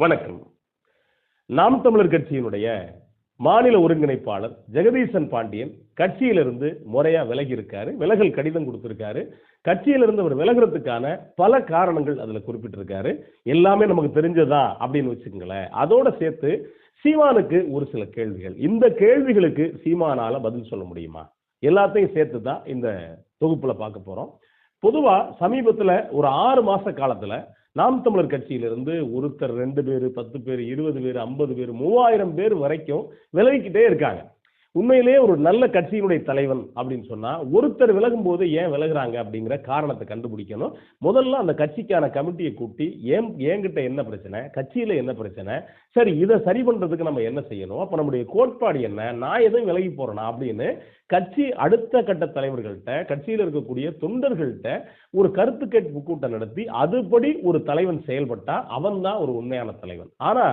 வணக்கம். நாம் தமிழர் கட்சியினுடைய மாநில ஒருங்கிணைப்பாளர் ஜெகதீசன் பாண்டியன் கட்சியிலிருந்து முறையா விலகி இருக்காரு விலகல் கடிதம் கொடுத்திருக்காரு. கட்சியிலிருந்து அவர் விலகிறதுக்கான பல காரணங்கள் அதுல குறிப்பிட்டிருக்காரு. எல்லாமே நமக்கு தெரிஞ்சதா அப்படின்னு வச்சுக்கோங்களேன். அதோட சேர்த்து சீமானுக்கு ஒரு சில கேள்விகள். இந்த கேள்விகளுக்கு சீமானால பதில் சொல்ல முடியுமா? எல்லாத்தையும் சேர்த்து தான் இந்த தொகுப்புல பார்க்க போறோம். பொதுவா சமீபத்துல ஒரு ஆறு மாச காலத்துல நாம் தமிழர் கட்சியிலிருந்து ஒருத்தர் ரெண்டு பேர் பத்து பேர் இருபது பேர் ஐம்பது பேர் மூவாயிரம் பேர் வரைக்கும் விலகிக்கிட்டே இருக்காங்க. உண்மையிலேயே ஒரு நல்ல கட்சியினுடைய தலைவன் அப்படின்னு சொன்னா ஒருத்தர் விலகும் போது ஏன் விலகுறாங்க அப்படிங்கிற காரணத்தை கண்டுபிடிக்கணும். முதல்ல அந்த கட்சிக்கான கமிட்டியை கூட்டி ஏன் என்கிட்ட என்ன பிரச்சனை கட்சியில என்ன பிரச்சனை சரி இதை சரி பண்றதுக்கு நம்ம என்ன செய்யணும் அப்ப நம்முடைய கோட்பாடு என்ன நான் எதுவும் விலகி போறேனா அப்படின்னு கட்சி அடுத்த கட்ட தலைவர்கள்ட்ட கட்சியில் இருக்கக்கூடிய தொண்டர்கள்ட்ட ஒரு கருத்து கேட்பு கூட்டம் நடத்தி அதுபடி ஒரு தலைவன் செயல்பட்டா அவன் தான் ஒரு உண்மையான தலைவன். ஆனா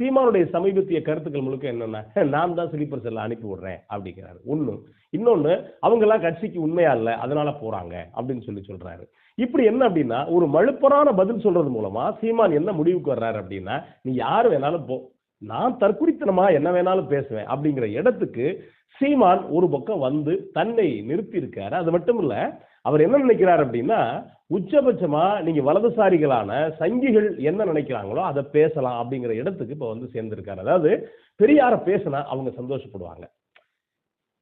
சீமானுடைய சமீபத்திய கருத்துக்கள் முழுக்க என்னன்னா நான் தான் ஸ்லீப்பர் செல்ல அனுப்பி விடுறேன் அப்படிங்கிறாரு. ஒன்று இன்னொன்று அவங்கெல்லாம் கட்சிக்கு உண்மையா இல்லை அதனால போறாங்க அப்படின்னு சொல்லி சொல்றாரு. இப்படி என்ன அப்படின்னா ஒரு மழுப்பரான பதில் சொல்றது மூலமா சீமான் என்ன முடிவுக்கு வர்றாரு அப்படின்னா நீ யார் வேணாலும் போ நான் தற்குறித்தனமா என்ன வேணாலும் பேசுவேன் அப்படிங்கிற இடத்துக்கு சீமான் ஒரு பக்கம் வந்து தன்னை நிறுத்தி இருக்காரு அது மட்டும் இல்லை அவர் என்ன நினைக்கிறார் அப்படின்னா உச்சபட்சமா நீங்க வலதுசாரிகளான சங்கிகள் என்ன நினைக்கிறாங்களோ அதை பேசலாம் அப்படிங்கிற இடத்துக்கு இப்ப வந்து சேர்ந்திருக்காரு. அதாவது பெரியார பேசினா அவங்க சந்தோஷப்படுவாங்க.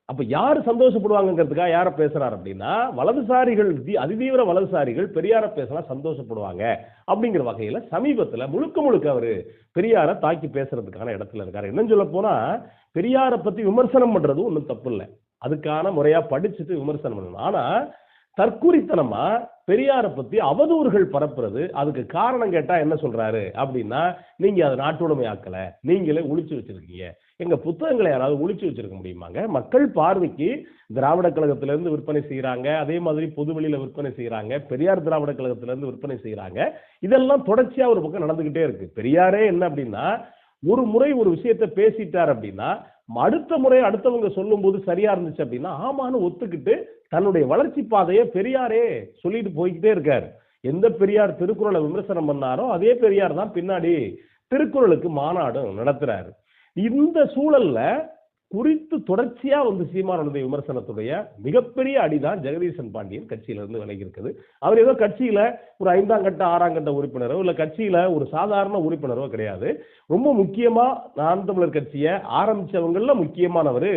அப்ப யார் சந்தோஷப்படுவாங்கிறதுக்காக யார பேசுறாரு அப்படின்னா வலதுசாரிகள் அதிதீவிர வலதுசாரிகள் பெரியார பேசினா சந்தோஷப்படுவாங்க அப்படிங்கிற வகையில சமீபத்துல முழுக்க முழுக்க அவரு பெரியார தாக்கி பேசுறதுக்கான இடத்துல இருக்காரு. என்னன்னு சொல்ல போனா பெரியார பத்தி விமர்சனம் பண்றது ஒன்றும் தப்பு இல்லை. அதுக்கான முறையா படிச்சுட்டு விமர்சனம் பண்ணணும். ஆனா தற்குறித்தனமா பெரியாரை பத்தி அவதூறுகள் பரப்புறது அதுக்கு காரணம் கேட்டா என்ன சொல்றாரு? அப்படின்னா நீங்க அதை நாட்டுடைமை ஆக்கல நீங்களே ஒழிச்சு வச்சிருக்கீங்க. எங்க புத்தகங்களை யாராவது ஒழிச்சு வச்சிருக்க முடியுமாங்க? மக்கள் பார்வைக்கு திராவிட கழகத்துல இருந்து விற்பனை செய்யறாங்க அதே மாதிரி பொதுவெளியில விற்பனை செய்யறாங்க பெரியார் திராவிட கழகத்துல இருந்து விற்பனை செய்யறாங்க இதெல்லாம் தொடர்ச்சியா ஒரு பக்கம் நடந்துகிட்டே இருக்கு. பெரியாரே என்ன அப்படின்னா ஒரு முறை ஒரு விஷயத்த பேசிட்டார் அப்படின்னா அடுத்த முறை அடுத்தவங்க சொல்லும்போது சரியா இருந்துச்சு அப்படின்னா ஆமான்னு ஒத்துக்கிட்டு தன்னுடைய வளர்ச்சி பாதையை பெரியாரே சொல்லிட்டு போய்கிட்டே இருக்கார். எந்த பெரியார் திருக்குறளை விமர்சனம் பண்ணாரோ அதே பெரியார் தான் பின்னாடி திருக்குறளுக்கு மாநாடும் நடத்துறாரு. இந்த சூழல்ல குறித்து தொடர்ச்சியா வந்து சீமானுடைய விமர்சனத்துடைய மிகப்பெரிய அடிதான் ஜெகதீசன் பாண்டியன் கட்சியில இருந்து விலகி இருக்குது அவர் ஏதோ கட்சியில ஒரு ஐந்தாம் கட்ட ஆறாம் கட்ட உறுப்பினரோ இல்ல கட்சியில ஒரு சாதாரண உறுப்பினரோ கிடையாது. ரொம்ப முக்கியமா நான் தமிழர் கட்சியை ஆரம்பிச்சவங்கள முக்கியமானவர்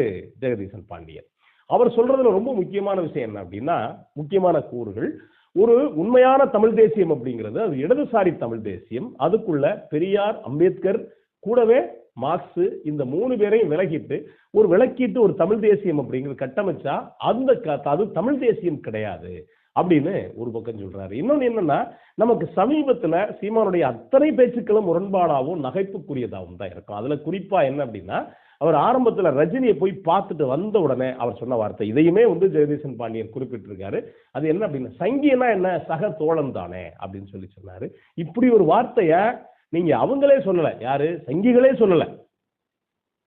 ஜெகதீசன் பாண்டியன். அவர் சொல்றதுல ரொம்ப முக்கியமான விஷயம் என்ன அப்படின்னா முக்கியமான கூறுகள். ஒரு உண்மையான தமிழ் தேசியம் அப்படிங்கிறது அது இடதுசாரி தமிழ் தேசியம். அதுக்குள்ள பெரியார் அம்பேத்கர் கூடவே மார்க்ஸ் இந்த மூணு பேரையும் விலகிட்டு ஒரு விலக்கிட்டு ஒரு தமிழ் தேசியம் அப்படிங்கிறது கட்டமைச்சா அந்த அது தமிழ் தேசியம் கிடையாது அப்படின்னு ஒரு பக்கம் சொல்றாரு. இன்னொன்று என்னன்னா நமக்கு சமீபத்துல சீமானுடைய அத்தனை பேச்சுக்களும் முரண்பாடாகவும் நகைப்புக்குரியதாகவும் தான் இருக்கும். அதுல குறிப்பா என்ன அப்படின்னா அவர் ஆரம்பத்துல ரஜினியை போய் பார்த்துட்டு வந்த உடனே அவர் சொன்ன வார்த்தை. இதையுமே வந்து ஜெகதீசன் பாண்டியன் குறிப்பிட்டிருக்காரு. அது என்ன அப்படின்னா சங்கியனா என்ன? சக தோழன் தானே அப்படின்னு சொல்லி சொன்னாரு. இப்படி ஒரு வார்த்தைய நீங்க அவங்களே சொல்லல. யாரு? சங்கிகளே சொல்லல.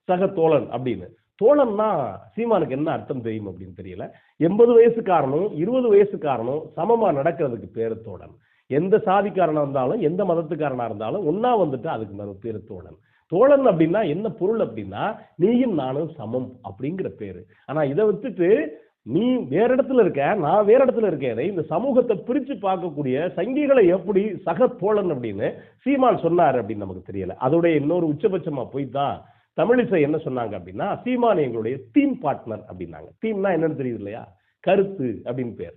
சக தோழன் அப்படின்னு. தோழன்னா சீமானுக்கு என்ன அர்த்தம் தெரியும் அப்படின்னு தெரியல. எண்பது வயசுக்காரனும் இருபது வயசுக்காரனும் சமமா நடக்கிறதுக்கு பேரு தோழன். எந்த சாதிக்காரனா இருந்தாலும் எந்த மதத்துக்காரனா இருந்தாலும் ஒன்னா வந்துட்டு அதுக்கு மேல பேரு தோழன். தோழன் அப்படின்னா என்ன பொருள் அப்படின்னா நீயும் நானும் சமம் அப்படிங்கிற பேரு. ஆனா இதை விட்டுட்டு நீ வேற இடத்துல இருக்க நான் வேற இடத்துல இருக்கேன் இந்த சமூகத்தை பிரிச்சு பார்க்கக்கூடிய சங்கிகளை எப்படி சக தோழன் அப்படின்னு சீமான் சொன்னாரு அப்படின்னு நமக்கு தெரியல. அதோடைய இன்னொரு உச்சபட்சமா போய் தான் தமிழிசை என்ன சொன்னாங்க அப்படின்னா சீமான் எங்களுடைய தீம் பார்ட்னர் அப்படின்னாங்க. தீம்னா என்னன்னு தெரியுது இல்லையா? கருத்து அப்படின்னு பேர்.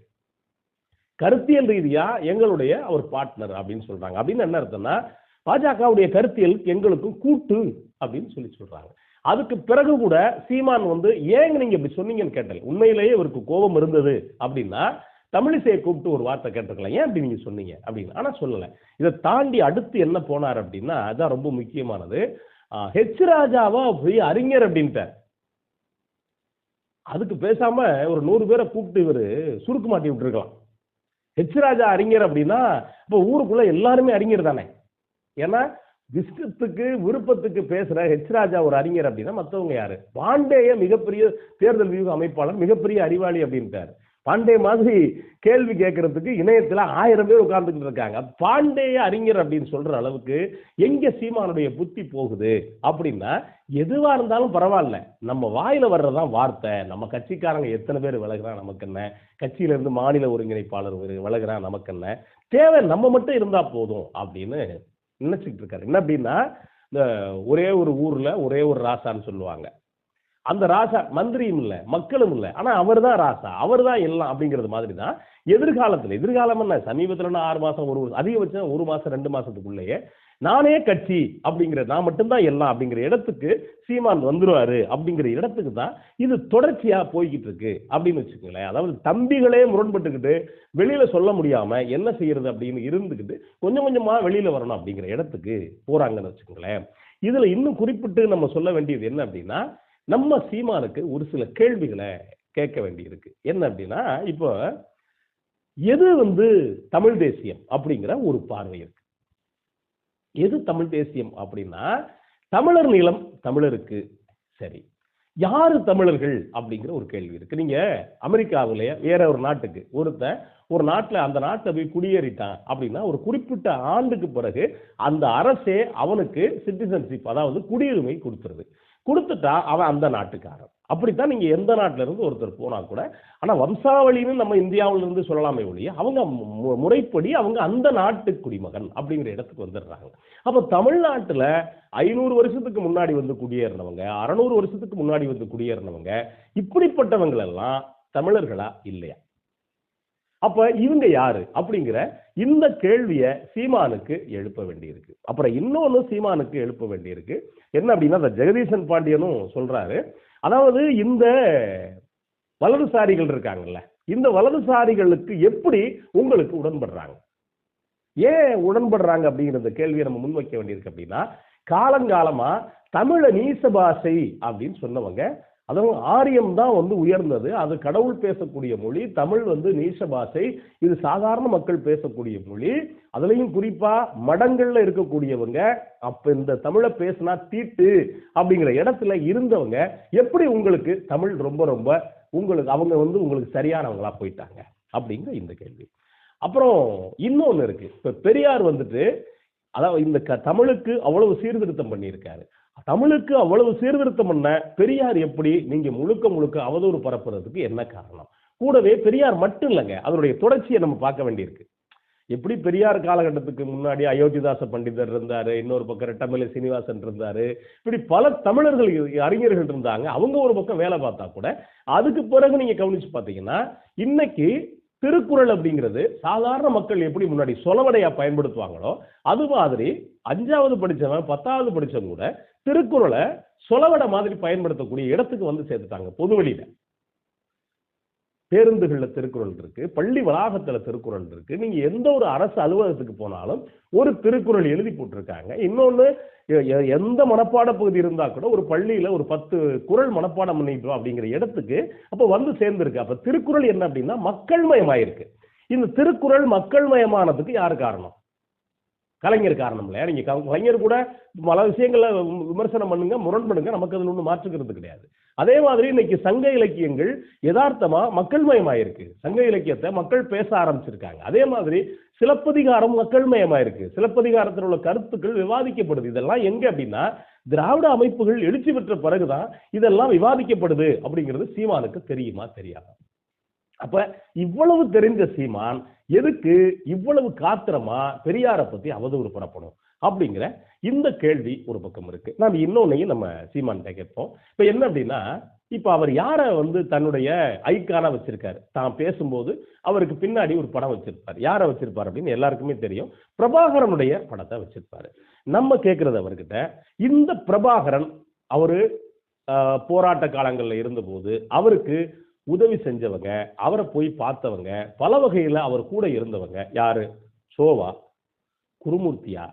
கருத்தியல் ரீதியா எங்களுடைய ஒரு பார்ட்னர் அப்படின்னு சொல்றாங்க. அப்படின்னு என்ன அர்த்தம்னா பாஜகவுடைய கருத்தியல் எங்களுக்கும் கூட்டு அப்படின்னு சொல்லி சொல்றாங்க. அதுக்கு பிறகு கூட சீமான் வந்து ஏங்க நீங்க இப்படி சொன்னீங்கன்னு கேட்டல. உண்மையிலேயே இவருக்கு கோபம் இருந்தது அப்படின்னா தமிழிசையை கூப்பிட்டு ஒரு வார்த்தை கேட்டிருக்கலாம். ஏன் அப்படி நீங்க சொன்னீங்க? அப்படின்னு. ஆனா சொல்லலை. இதை தாண்டி அடுத்து என்ன போனார் அப்படின்னா அதுதான் ரொம்ப முக்கியமானது. ஹெச் ராஜாவா போய் அறிஞர் அப்படின்ட்டார். அதுக்கு பேசாம ஒரு நூறு பேரை கூப்பிட்டு இவரு சுருக்கு மாட்டி விட்டுருக்கலாம். ஹெச் ராஜா அறிஞர் அப்படின்னா இப்போ ஊருக்குள்ள எல்லாருமே அறிஞர் தானே. ஏன்னா இஷ்டத்துக்கு விருப்பத்துக்கு பேசுற ஹெச் ராஜா ஒரு அறிஞர் அப்படின்னா மற்றவங்க யாரு? பாண்டேய மிகப்பெரிய தேர்தல் வியூக அமைப்பாளர் மிகப்பெரிய அறிவாளி அப்படின்ட்டார். பாண்டே மாதிரி கேள்வி கேட்கறதுக்கு இணையத்தில் ஆயிரம் பேர் உட்கார்ந்துக்கிட்டு இருக்காங்க. பாண்டேய அறிஞர் அப்படின்னு சொல்ற அளவுக்கு எங்க சீமானுடைய புத்தி போகுது அப்படின்னா எதுவா இருந்தாலும் பரவாயில்ல. நம்ம வாயில வர்றதான் வார்த்தை. நம்ம கட்சிக்காரங்க எத்தனை பேர் விலகுறான் நமக்கு என்ன? கட்சியில இருந்து மாநில ஒருங்கிணைப்பாளர் விலகிறான் விலகுறான் நமக்கு என்ன? தேவை நம்ம மட்டும் இருந்தா போதும் அப்படின்னு நினைச்சுக்கிட்டு இருக்காரு. என்ன அப்படின்னா இந்த ஒரே ஒரு ஊர்ல ஒரே ஒரு ராசான்னு சொல்லுவாங்க. அந்த ராசா மந்திரியும் இல்லை மக்களும் இல்லை. ஆனா அவர் தான் ராசா அவர் தான் எல்லாம் அப்படிங்கிறது மாதிரி தான் எதிர்காலத்தில் எதிர்காலம் என்ன? சமீபத்தில் ஆறு மாசம் ஒரு அதிகபட்சம் ஒரு மாசம் ரெண்டு மாசத்துக்குள்ளேயே நானே கட்சி அப்படிங்கிற நான் மட்டும்தான் எல்லாம் அப்படிங்கிற இடத்துக்கு சீமான் வந்துருவாரு அப்படிங்கிற இடத்துக்கு தான் இது தொடர்ச்சியா போய்கிட்டு இருக்கு அப்படின்னு வச்சுக்கோங்களேன். அதாவது தம்பிகளே முரண்பட்டுக்கிட்டு வெளியில சொல்ல முடியாம என்ன செய்யறது அப்படின்னு இருந்துக்கிட்டு கொஞ்சம் கொஞ்சமா வெளியில வரணும் அப்படிங்கிற இடத்துக்கு போறாங்கன்னு வச்சுக்கோங்களேன். இதுல இன்னும் குறிப்பிட்டு நம்ம சொல்ல வேண்டியது என்ன அப்படின்னா நம்ம சீமானுக்கு ஒரு சில கேள்விகளை கேட்க வேண்டியிருக்கு. என்ன அப்படின்னா இப்போ எது வந்து தமிழ் தேசியம் அப்படிங்கிற ஒரு பார்வை இருக்கு. எது தமிழ் தேசியம் அப்படின்னா தமிழர் நிலம் தமிழருக்கு சரி. யாரு தமிழர்கள் அப்படிங்கிற ஒரு கேள்வி இருக்கு. நீங்க அமெரிக்காவிலேயே வேற ஒரு நாட்டுக்கு ஒருத்தன் ஒரு நாட்டில் அந்த நாட்டை போய் குடியேறிட்டான் அப்படின்னா ஒரு குறிப்பிட்ட ஆண்டுக்கு பிறகு அந்த அரசே அவனுக்கு சிட்டிசன்ஷிப் அதாவது குடியுரிமை கொடுத்துருது. கொடுத்துட்டா அவன் அந்த நாட்டுக்காரன். அப்படித்தான் நீங்கள் எந்த நாட்டுல இருந்து ஒருத்தர் போனால் கூட ஆனால் வம்சாவளின்னு நம்ம இந்தியாவிலிருந்து சொல்லலாமே ஒழிய அவங்க மு- முறைப்படி அவங்க அந்த நாட்டு குடிமகன் அப்படிங்கிற இடத்துக்கு வந்துடுறாங்க. அப்போ தமிழ்நாட்டில் ஐநூறு வருஷத்துக்கு முன்னாடி வந்து குடியேறினவங்க அறநூறு வருஷத்துக்கு முன்னாடி வந்து குடியேறினவங்க இப்படிப்பட்டவங்களெல்லாம் தமிழர்களா இல்லையா? அப்ப இவங்க யாரு அப்படிங்கிற இந்த கேள்வியை சீமானுக்கு எழுப்ப வேண்டியிருக்கு. அப்புறம் இன்னொன்னு சீமானுக்கு எழுப்ப வேண்டியிருக்கு. என்ன அப்படின்னா அந்த ஜெகதீசன் பாண்டியனும் சொல்றாரு அதாவது இந்த வலதுசாரிகள் இருக்காங்கல்ல இந்த வலதுசாரிகளுக்கு எப்படி உங்களுக்கு உடன்படுறாங்க? ஏன் உடன்படுறாங்க அப்படிங்கிறத கேள்வியை நம்ம முன்வைக்க வேண்டியிருக்கு அப்படின்னா காலங்காலமா தமிழ நீச பாஷை அப்படின்னு சொன்னவங்க அதுவும் ஆரியம் தான் வந்து உயர்ந்தது. அது கடவுள் பேசக்கூடிய மொழி தமிழ் வந்து நீச பாஷை இது சாதாரண மக்கள் பேசக்கூடிய மொழி. அதுலேயும் குறிப்பாக மடங்களில் இருக்கக்கூடியவங்க அப்போ இந்த தமிழை பேசினா தீட்டு அப்படிங்கிற இடத்துல இருந்தவங்க எப்படி உங்களுக்கு தமிழ் ரொம்ப ரொம்ப உங்களுக்கு அவங்க வந்து உங்களுக்கு சரியானவங்களா போயிட்டாங்க அப்படிங்கிற இந்த கேள்வி. அப்புறம் இன்னொன்று இருக்கு. இப்போ பெரியார் வந்துட்டு அதாவது இந்த க- தமிழுக்கு அவ்வளவு சீர்திருத்தம் பண்ணியிருக்காரு. தமிழுக்கு அவ்வளவு சீர்திருத்தம் பண்ண பெரியார் எப்படி? நீங்க முழுக்க முழுக்க அவதூறு பரப்புறதுக்கு என்ன காரணம்? கூடவே பெரியார் மட்டும் இல்லைங்க அதனுடைய தொடர்ச்சியை நம்ம பார்க்க வேண்டியிருக்கு. எப்படி பெரியார் காலகட்டத்துக்கு முன்னாடி அயோத்திதாச பண்டிதர் இருந்தாரு இன்னொரு பக்கம் ரெட்டமலை சீனிவாசன் இருந்தாரு இப்படி பல தமிழர்கள் அறிஞர்கள் இருந்தாங்க அவங்க ஒரு பக்கம் வேலை பார்த்தா கூட அதுக்கு பிறகு நீங்க கவனிச்சு பார்த்தீங்கன்னா இன்னைக்கு திருக்குறள் அப்படிங்கிறது சாதாரண மக்கள் எப்படி முன்னாடி சொலவடையா பயன்படுத்துவாங்களோ அது மாதிரி அஞ்சாவது படிச்சவன் பத்தாவது படித்தவங்க கூட திருக்குறளை சொலவடை மாதிரி பயன்படுத்தக்கூடிய இடத்துக்கு வந்து சேர்த்துட்டாங்க பொதுவெளியில. பேருந்துகளில் திருக்குறள் இருக்கு பள்ளி வளாகத்துல திருக்குறள் இருக்கு. நீங்க எந்த ஒரு அரசு அலுவலகத்துக்கு போனாலும் ஒரு திருக்குறள் எழுதி போட்டிருக்காங்க. இன்னொன்னு எந்த மனப்பாட பகுதி இருந்தா கூட ஒரு பள்ளியில ஒரு பத்து குறள் மனப்பாடம் பண்ணிட்டோம் அப்படிங்கிற இடத்துக்கு அப்ப வந்து சேர்ந்திருக்கு. அப்ப திருக்குறள் என்ன அப்படின்னா மக்கள் மயமாயிருக்கு இந்த திருக்குறள் மக்கள் மயமானதுக்கு யார் காரணம்? கலைஞர் காரணம் இல்லையா? நீங்க கலைஞர் கூட பல விஷயங்களை விமர்சனம் பண்ணுங்க முரண்படுங்க நமக்கு அதில் ஒன்றும் மாற்றுக்கிறது கிடையாது. அதே மாதிரி இன்னைக்கு சங்க இலக்கியங்கள் யதார்த்தமா மக்கள் மயமாயிருக்கு சங்க இலக்கியத்தை மக்கள் பேச ஆரம்பிச்சிருக்காங்க. அதே மாதிரி சிலப்பதிகாரம் மக்கள் மயமாயிருக்கு சிலப்பதிகாரத்தில் உள்ள கருத்துக்கள் விவாதிக்கப்படுது. இதெல்லாம் எங்க அப்படின்னா திராவிட அமைப்புகள் எழுச்சி பெற்ற பிறகுதான் இதெல்லாம் விவாதிக்கப்படுது அப்படிங்கிறது சீமானுக்கு தெரியுமா? தெரியாதா? அப்ப இவ்வளவு தெரிஞ்ச சீமான் எதுக்கு இவ்வளவு காத்திரமா பெரியாரை பத்தி அவதூறு பரப்பணும் அப்படிங்கிற இந்த கேள்வி ஒரு பக்கம் இருக்கு. நாம் இன்னொன்னையும் நம்ம சீமான்கிட்ட கேட்போம். இப்ப என்ன அப்படின்னா இப்ப அவர் யாரை வந்து தன்னுடைய ஐக்கானா வச்சிருக்காரு? தான் பேசும்போது அவருக்கு பின்னாடி ஒரு படம் வச்சிருப்பாரு. யாரை வச்சிருப்பாரு அப்படின்னு எல்லாருக்குமே தெரியும். பிரபாகரனுடைய படத்தை வச்சிருப்பாரு. நம்ம கேட்கறது அவர்கிட்ட இந்த பிரபாகரன் அவரு போராட்ட காலங்களில் இருந்தபோது அவருக்கு உதவி செஞ்சவங்க அவரை போய் பார்த்தவங்க பல வகையில் அவர் கூட இருந்தவங்க. யாரு? சோவா குருமூர்த்தியா?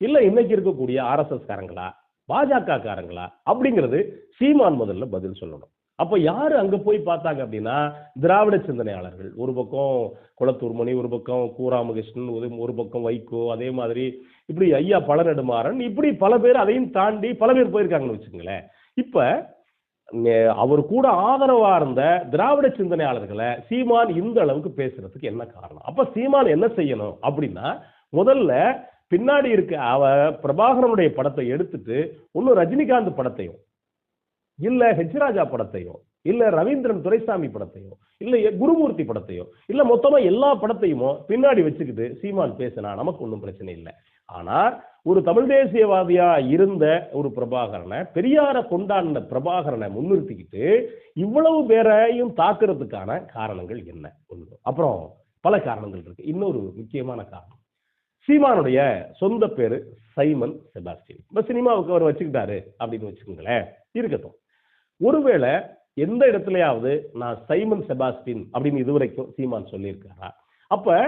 இல்லை இன்னைக்கு இருக்கக்கூடிய ஆர்எஸ்எஸ் காரங்களா பாஜக காரங்களா அப்படிங்கிறது சீமான் முதல்ல பதில் சொல்லணும். அப்ப யாரு அங்க போய் பார்த்தாங்க அப்படின்னா திராவிட சிந்தனையாளர்கள். ஒரு பக்கம் குளத்தூர் மணி ஒரு பக்கம் கூராமகிருஷ்ணன் ஒரு பக்கம் வைகோ அதே மாதிரி இப்படி ஐயா பழநெடுமாறன் இப்படி பல பேர் அதையும் தாண்டி பல பேர் போயிருக்காங்கன்னு வச்சுங்களேன் இப்ப அவர் கூட ஆதரவா இருந்த திராவிட சிந்தனையாளர்களை சீமான் இந்த அளவுக்கு பேசுறதுக்கு என்ன காரணம்? அப்ப சீமான் என்ன செய்யணும் அப்படின்னா முதல்ல பின்னாடி இருக்க அவ பிரபாகரனுடைய படத்தை எடுத்துட்டு ஒன்னும் ரஜினிகாந்த் படத்தையும் இல்ல ஹெச்ராஜா படத்தையும் இல்ல ரவீந்திரன் துரைசாமி படத்தையோ இல்ல குருமூர்த்தி படத்தையோ இல்ல மொத்தமா எல்லா படத்தையுமோ பின்னாடி வச்சுக்கிட்டு சீமான் பேசினா நமக்கு ஒன்றும் பிரச்சனை இல்லை. ஆனா ஒரு தமிழ் தேசியவாதியா இருந்த ஒரு பிரபாகரனை பெரியார கொண்டாடின பிரபாகரனை முன்னிறுத்திக்கிட்டு இவ்வளவு பேரையும் தாக்குறதுக்கான காரணங்கள் என்ன? ஒன்று. அப்புறம் பல காரணங்கள் இருக்கு. இன்னொரு முக்கியமான காரணம். சீமானுடைய சொந்த பேரு சைமன் செபாஸ்டின் இப்ப சினிமாவுக்கு அவர் வச்சுக்கிட்டாரு அப்படின்னு வச்சுக்கோங்களேன். இருக்கட்டும். ஒருவேளை எந்த இடத்துலயாவது நான் சைமன் செபாஸ்டின் அப்படின்னு இதுவரைக்கும் சீமான் சொல்லியிருக்காரா? அப்ப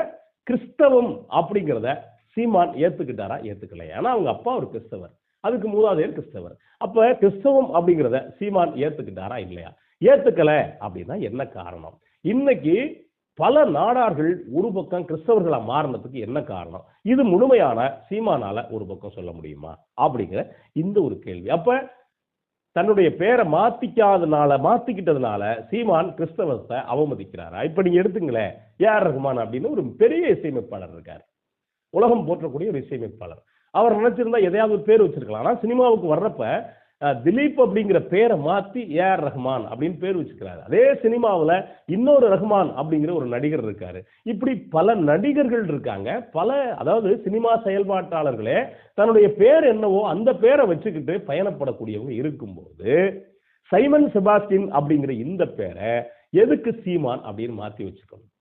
கிறிஸ்தவம் அப்படிங்கிறத சீமான் ஏத்துக்கிட்டாரா? ஏத்துக்கலையா ஏன்னா அவங்க அப்பா ஒரு கிறிஸ்தவர். அதுக்கு மூதாதையர் கிறிஸ்தவர். அப்ப கிறிஸ்தவம் அப்படிங்கிறத சீமான் ஏத்துக்கிட்டாரா இல்லையா? ஏத்துக்கல அப்படின்னா என்ன காரணம்? இன்னைக்கு பல நாடார்கள் ஒரு பக்கம் கிறிஸ்தவர்களா மாறினதுக்கு என்ன காரணம்? இது முழுமையான சீமானால ஒரு பக்கம் சொல்ல முடியுமா? அப்படிங்கிற இந்த ஒரு கேள்வி. அப்ப தன்னுடைய பேரை மாத்திக்காதனால மாத்திக்கிட்டதுனால சீமான் கிறிஸ்தவத்தை அவமதிக்கிறாரா? இப்ப நீங்க எடுத்துங்களேன் ஏஆர் ரஹ்மான் அப்படின்னு ஒரு பெரிய இசையமைப்பாளர் இருக்கார். உலகம் போற்றக்கூடிய ஒரு இசையமைப்பாளர். அவர் நினைச்சிருந்தா எதையாவது பேர் வச்சிருக்கலாம். ஆனா சினிமாவுக்கு வர்றப்ப திலீப் அப்படிங்கிற பேரை மாற்றி ஏஆர் ரஹ்மான் அப்படின்னு பேர் வச்சுக்கிறாரு. அதே சினிமாவில் இன்னொரு ரஹ்மான் அப்படிங்கிற ஒரு நடிகர் இருக்காரு. இப்படி பல நடிகர்கள் இருக்காங்க. பல அதாவது சினிமா செயல்பாட்டாளர்களே தன்னுடைய பேர் என்னவோ அந்த பேரை வச்சுக்கிட்டு பயணப்படக்கூடியவங்க இருக்கும்போது சைமன் செபாஸ்டின் அப்படிங்கிற இந்த பேரை எதுக்கு சீமான் அப்படின்னு மாற்றி வச்சுக்கணும்?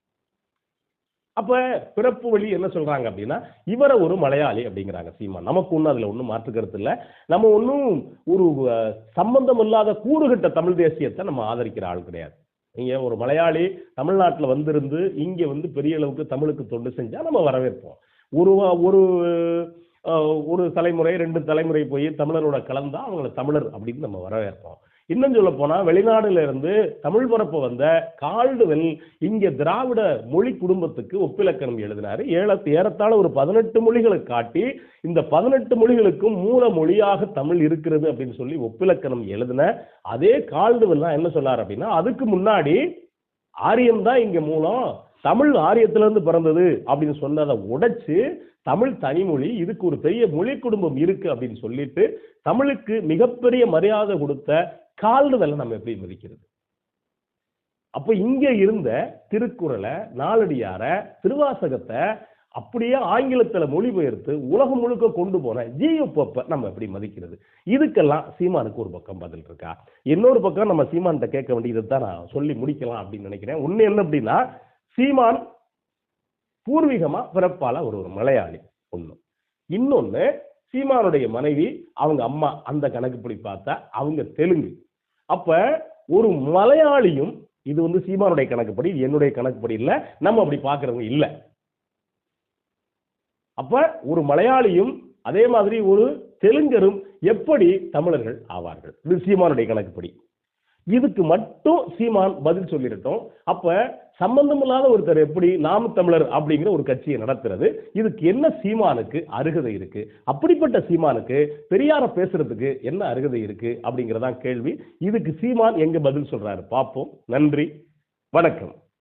அப்ப பிறப்பு வழி என்ன சொல்றாங்க அப்படின்னா இவரை ஒரு மலையாளி அப்படிங்கிறாங்க சீமா நமக்கு ஒன்றும் அதுல ஒன்றும் மாற்றுக்கிறது இல்லை. நம்ம ஒன்றும் ஒரு சம்பந்தம் இல்லாத கூறுகட்ட தமிழ் தேசியத்தை நம்ம ஆதரிக்கிற ஆள் கிடையாது. நீங்கள் ஒரு மலையாளி தமிழ்நாட்டுல வந்திருந்து இங்க வந்து பெரிய அளவுக்கு தமிழுக்கு தொண்டு செஞ்சா நம்ம வரவேற்போம். ஒரு வா- ஒரு ஒரு தலைமுறை ரெண்டு தலைமுறை போய் தமிழரோட கலந்தா அவங்கள தமிழர் அப்படின்னு நம்ம வரவேற்போம். இன்னும் சொல்ல போனா வெளிநாடுல இருந்து தமிழ் பரப்பு வந்த கால்டுவெல் இங்க திராவிட மொழி குடும்பத்துக்கு ஒப்பிலக்கணம் எழுதினாரு. ஏழ ஏறத்தாழ ஒரு பதினெட்டு மொழிகளை காட்டி இந்த பதினெட்டு மொழிகளுக்கும் மூல மொழியாக தமிழ் இருக்கிறது அப்படின்னு சொல்லி ஒப்பிலக்கணம் எழுதின அதே கால்டுவெல்லாம் என்ன சொன்னார் அப்படின்னா அதுக்கு முன்னாடி ஆரியம் தான் இங்க மூலம் தமிழ் ஆரியத்திலிருந்து பிறந்தது அப்படின்னு சொன்னதை உடைச்சு தமிழ் தனிமொழி இதுக்கு ஒரு பெரிய மொழி குடும்பம் இருக்கு அப்படின்னு சொல்லிட்டு தமிழுக்கு மிகப்பெரிய மரியாதை கொடுத்த கால்டுவெல்லை நம்ம எப்படி மதிக்கிறது? அப்ப இங்க இருந்த திருக்குறளை நாலடியார திருவாசகத்தை அப்படியே ஆங்கிலத்துல மொழிபெயர்த்து உலகம் முழுக்க கொண்டு போன ஜியு நம்ம எப்படி மதிக்கிறது? இதுக்கெல்லாம் சீமானுக்கு ஒரு பக்கம் பதில் இருக்கா? இன்னொரு பக்கம் நம்ம சீமான்கிட்ட கேட்க வேண்டியதுதான் நான் சொல்லி முடிக்கலாம் அப்படின்னு நினைக்கிறேன். ஒன்று என்ன அப்படின்னா சீமான் பூர்வீகமா பிறப்பால ஒரு ஒரு மலையாளி ஒண்ணு. இன்னொன்னு சீமானுடைய மனைவி அவங்க அம்மா அந்த கணக்குப்படி பார்த்தா அவங்க தெலுங்கு. அப்ப ஒரு மலையாளியும் இது வந்து சீமானுடைய கணக்குப்படி இது என்னுடைய கணக்குப்படி இல்ல நம்ம அப்படி பார்க்குறவங்க இல்ல. அப்ப ஒரு மலையாளியும் அதே மாதிரி ஒரு தெலுங்கரும் எப்படி தமிழர்கள் ஆவார்கள்? இது சீமானுடைய கணக்குப்படி. இதுக்கு மட்டும் சீமான் பதில் சொல்லிடட்டும். அப்ப சம்பந்தமில்லாத ஒருத்தர் எப்படி நாம் தமிழர் அப்படிங்கிற ஒரு கட்சியை நடத்துறது இதுக்கு என்ன சீமானுக்கு அருகதை இருக்கு? அப்படிப்பட்ட சீமானுக்கு பெரியார பேசுறதுக்கு என்ன அருகதை இருக்கு அப்படிங்கறதான் கேள்வி. இதுக்கு சீமான் எங்க பதில் சொல்றாரு? பார்ப்போம். நன்றி. வணக்கம்.